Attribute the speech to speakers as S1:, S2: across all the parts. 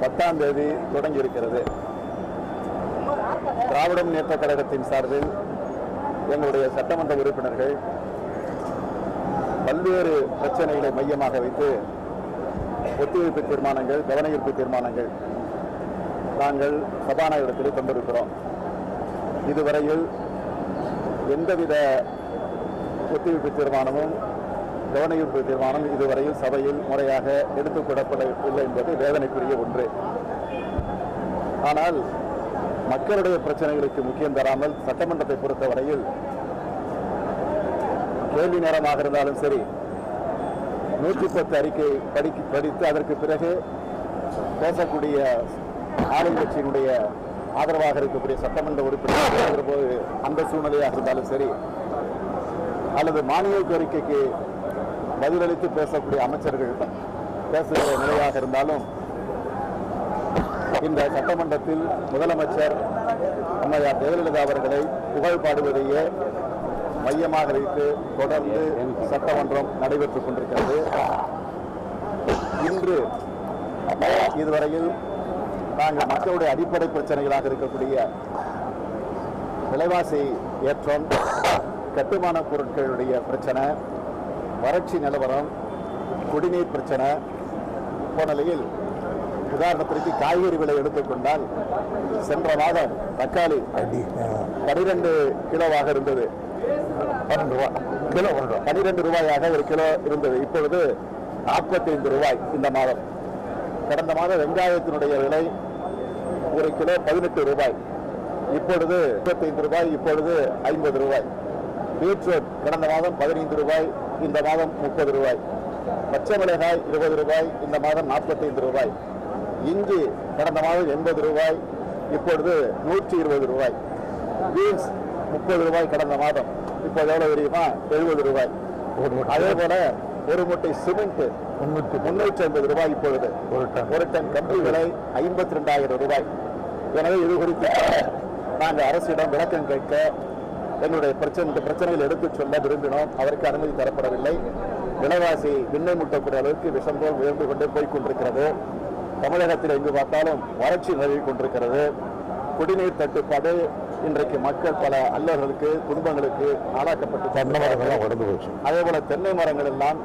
S1: பத்தாம் தேதி தொடங்கி இருக்கிறது திராவிட முன்னேற்ற கழகத்தின் சார்பில் எங்களுடைய சட்டமன்ற உறுப்பினர்கள் பல்வேறு பிரச்சனைகளை மையமாக வைத்து ஒத்திவைப்பு தீர்மானங்கள் கவனஈர்ப்பு தீர்மானங்கள் நாங்கள் சபாநாயகத்தில் கொண்டிருக்கிறோம் இதுவரையில் எந்தவித ஒத்திவைப்பு தீர்மானமும் கவனஈர்ப்பு தீர்மானம் இதுவரையில் சபையில் முறையாக எடுத்துக்கொள்ளப்படவில்லை என்பது வேதனைக்குரிய ஒன்று. ஆனால் மக்களுடைய பிரச்சனைகளுக்கு முக்கியம் தராமல் சட்டமன்றத்தை பொறுத்தவரையில் கேள்வி நேரமாக இருந்தாலும் சரி நூற்றி பத்து அறிக்கை படிக்க படித்து அதற்கு பிறகு பேசக்கூடிய ஆளுங்கட்சியினுடைய ஆதரவாக இருக்கக்கூடிய சட்டமன்ற உறுப்பினர் போது அந்த சூழ்நிலையாக இருந்தாலும் சரி அல்லது மானிய கோரிக்கைக்கு பதிலளித்து பேசக்கூடிய அமைச்சர்கள் பேசுகிற நிலையாக இருந்தாலும் இந்த சட்டமன்றத்தில் முதலமைச்சர் அம்மையார் ஜெயலலிதா அவர்களை புகழ் பாடுவதையே மையமாக வைத்து தொடர்ந்து சட்டமன்றம் நடைபெற்றுக் கொண்டிருக்கிறது. இன்று இதுவரையில் நாங்கள் மக்களுடைய அடிப்படை பிரச்சனைகளாக இருக்கக்கூடிய விலைவாசி ஏற்றம் கட்டுமான பொருட்களுடைய பிரச்சனை வறட்சி நிலவரம் குடிநீர் பிரச்சனை போன நிலையில் உதாரணத்திற்கு காய்கறி விலை எடுத்துக்கொண்டால் சென்ற மாதம் தக்காளி பனிரெண்டு கிலோவாக இருந்தது. கிலோ பனிரெண்டு ரூபாயாக ஒரு கிலோ இருந்தது. இப்பொழுது நாற்பத்தி ஐந்து ரூபாய் இந்த மாதம். கடந்த மாதம் வெங்காயத்தினுடைய விலை ஒரு கிலோ பதினெட்டு ரூபாய். இப்பொழுது முப்பத்தைந்து ரூபாய் இப்பொழுது ஐம்பது ரூபாய். பீட்ரூட் கடந்த மாதம் பதினைந்து ரூபாய் இந்த மாதம் முப்பது ரூபாய். பச்சை மிளகாய் இருபது ரூபாய் இந்த மாதம் நாற்பத்தைந்து ரூபாய். இஞ்சி கடந்த மாதம் எண்பது ரூபாய் இப்பொழுது நூற்றி இருபது ரூபாய். பீன்ஸ் முப்பது ரூபாய் கடந்த மாதம் இப்போது எவ்வளவு தெரியுமா? எழுபது ரூபாய். அதே போல ஒரு மூட்டை சிமெண்ட் முன்னூற்றி ஐம்பது ரூபாய் இப்பொழுது. ஒரு டன். ஒரு டன் கம்பி விலை ஐம்பத்தி ரெண்டாயிரம் ரூபாய். எனவே இது குறித்து நாங்கள் அரசிடம் விளக்கம் கேட்க என்னுடைய பிரச்சனை இந்த பிரச்சனைகள் எடுத்துச் சொல்ல விரும்பினோம். அவருக்கு அனுமதி தரப்படவில்லை. விலைவாசி விண்ணை முட்டக்கூடிய அளவுக்கு விஷம் போல் உயர்ந்து கொண்டே போய் கொண்டிருக்கிறது. தமிழகத்தில் எங்கு பார்த்தாலும் வறட்சி நிலவி கொண்டிருக்கிறது. குடிநீர் தட்டுப்பாடு இன்றைக்கு மக்கள் பல அல்லர்களுக்கு துன்பங்களுக்கு ஆளாக்கப்பட்டு தென்னை மரங்கள்லாம் உடந்து போச்சு. அதே போல தென்னை மரங்கள் எல்லாம்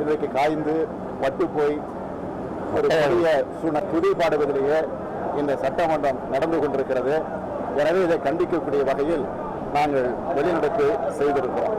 S1: இன்றைக்கு காய்ந்து பட்டு போய் ஒரு பெரிய சூழ துதி பாடுவதிலேயே இந்த சட்டமன்றம் நடந்து கொண்டிருக்கிறது. எனவே இதை கண்டிக்கக்கூடிய வகையில் நாங்கள் வெளிநடப்பு செய்திருக்கிறோம்.